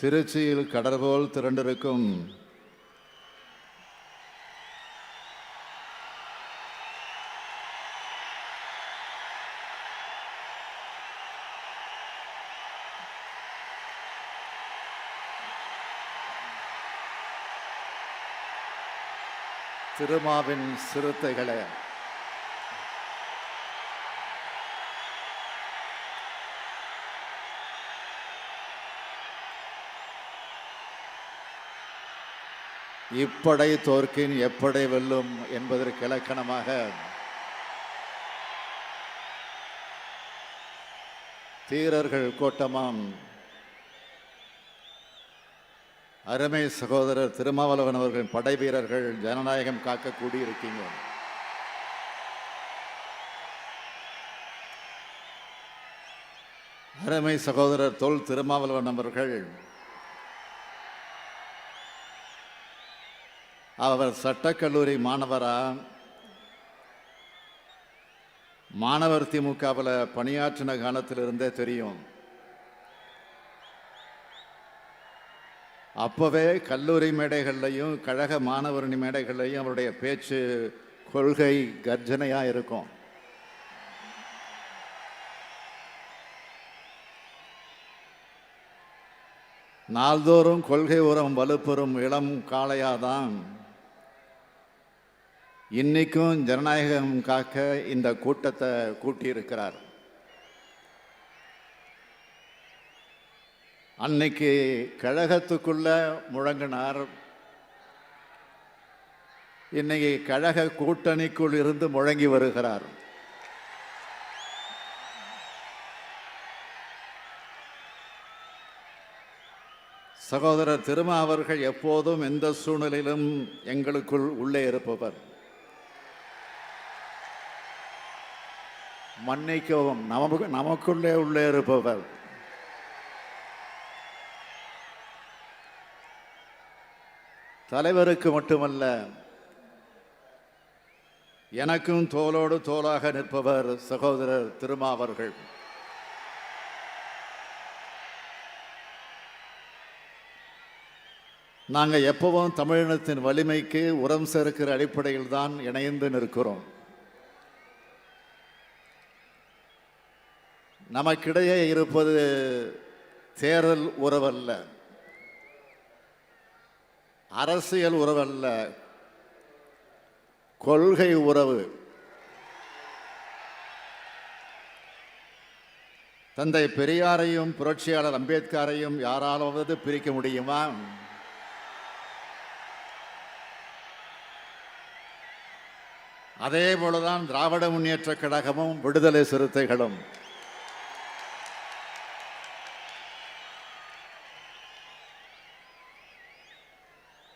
திருச்சியில் கடற்போல் திரண்டிருக்கும். திருமாவின் சிறுத்தைகளை இப்படை தோற்கின் எப்படை வெல்லும் என்பதற்கு இலக்கணமாக தீரர்கள் கூட்டமாம். அருமை சகோதரர் திருமாவளவன் அவர்களின் படை வீரர்கள் ஜனநாயகம் காக்க கூடியிருக்கீங்க. அருமை சகோதரர் தொல் திருமாவளவன் அவர்கள் அவர் சட்டக்கல்லூரி மாணவரா? மாணவர் திமுகவில் பணியாற்றின காலத்திலிருந்தே தெரியும். அப்போவே கல்லூரி மேடைகள்லையும் கழக மாணவரணி மேடைகள்லையும் அவருடைய பேச்சு கொள்கை கர்ஜனையாக இருக்கும். நாள்தோறும் கொள்கை உரம் வலுப்பெறும் இளம் காளையாதான் இன்னைக்கும் ஜனநாயகம் காக்க இந்த கூட்டத்தை கூட்டியிருக்கிறார். அன்னைக்கு கழகத்துக்குள்ள முழங்கினார். இன்னைக்கு கழக கூட்டணிக்குள் இருந்து முழங்கி வருகிறார். சகோதரர் திருமா அவர்கள் எப்போதும் எந்த சூழ்நிலையிலும் எங்களுக்குள் உள்ளே இருப்பவர். மன்னிக்கவும். நமக்கு நமக்குள்ளே உள்ளே இருப்பவர். தலைவருக்கு மட்டுமல்ல எனக்கும் தோளோடு தோளாக நிற்பவர் சகோதரர் திருமா அவர்கள் நாங்கள் எப்பவும் தமிழினத்தின் வலிமைக்கு உரம் சேர்க்கிற அடிப்படையில் தான் இணைந்து நிற்கிறோம். நமக்கிடையே இருப்பது தேர்தல் உறவல்ல. அரசியல் உறவல்ல. கொள்கை உறவு. தந்தை பெரியாரையும் புரட்சியாளர் அம்பேத்கரையும் யாராலாவது பிரிக்க முடியுமா? அதே போலதான் திராவிட முன்னேற்ற கழகமும் விடுதலை சிறுத்தைகளும்.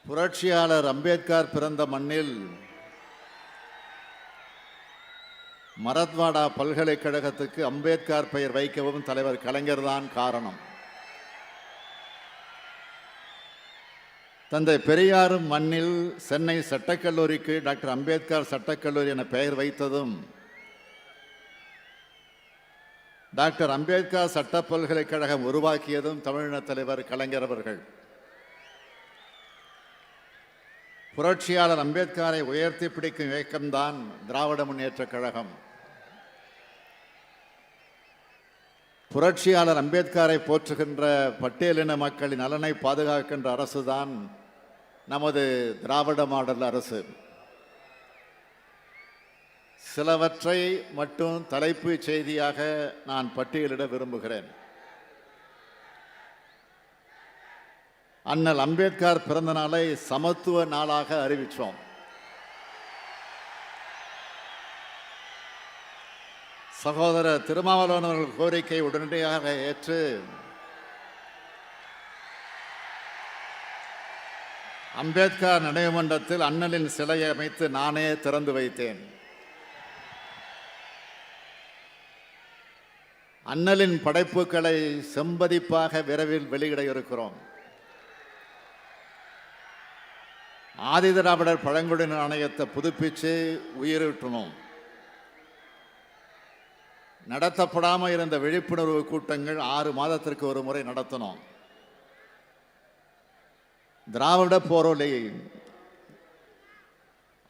புரட்சியாளர் அம்பேத்கர் பிறந்த மண்ணில் மரத்வாடா பல்கலைக்கழகத்துக்கு அம்பேத்கர் பெயர் வைக்கவும் தலைவர் கலைஞர் தான் காரணம். தந்தை பெரியாரும் மண்ணில் சென்னை சட்டக்கல்லூரிக்கு டாக்டர் அம்பேத்கர் சட்டக்கல்லூரி என பெயர் வைத்ததும் டாக்டர் அம்பேத்கர் சட்ட பல்கலைக்கழகம் உருவாக்கியதும் தமிழின தலைவர் கலைஞர் அவர்கள். புரட்சியாளர் அம்பேத்கரை உயர்த்தி பிடிக்கும் இயக்கம்தான் திராவிட முன்னேற்றக் கழகம். புரட்சியாளர் அம்பேத்கரை போற்றுகின்ற பட்டியலின மக்களின் நலனை பாதுகாக்கின்ற அரசு தான் நமது திராவிட மாடல் அரசு. சிலவற்றை மட்டும் தலைப்பு செய்தியாக நான் பட்டியலிட விரும்புகிறேன். அண்ணல் அம்பேத்கர் பிறந்த நாளை சமத்துவ நாளாக அறிவித்தோம் சகோதரர் திருமாவளவன் அவர்கள் கோரிக்கை உடனடியாக ஏற்று அம்பேத்கர் நினைவு மன்றத்தில் அண்ணலின் சிலையை அமைத்து நானே திறந்து வைத்தேன். அண்ணலின் படைப்புகளை செம்பதிப்பாக விரைவில் வெளியிட இருக்கிறோம். ஆதிதிராவிடர் பழங்குடியினர் ஆணையத்தை புதுப்பிச்சு உயிரிட்டணும் நடத்தப்படாமல் இருந்த விழிப்புணர்வு கூட்டங்கள் ஆறு மாதத்திற்கு ஒரு முறை நடத்தணும் திராவிட போரொலி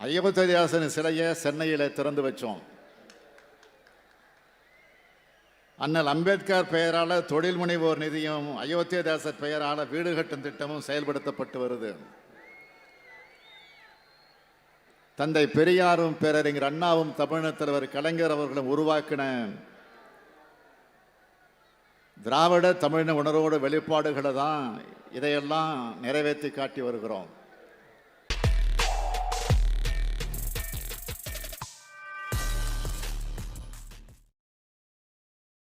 அயோத்தியாசன் சிலையை சென்னையில் திறந்து வச்சோம். அண்ணல் அம்பேத்கர் பெயரால் தொழில் முனைவோர் நிதியம் அயோத்தியதாசர் பெயரால் வீடு கட்டும் திட்டமும் செயல்படுத்தப்பட்டு வருது. தந்தை பெரியாரும் பேரறிஞர் அண்ணாவும் தமிழர் தலைவர் கலைஞர் அவர்களும் உருவாக்கின திராவிட தமிழின உணர்வோட வெளிப்பாடுகளை தான் இதையெல்லாம் நிறைவேற்றி காட்டி வருகிறோம்.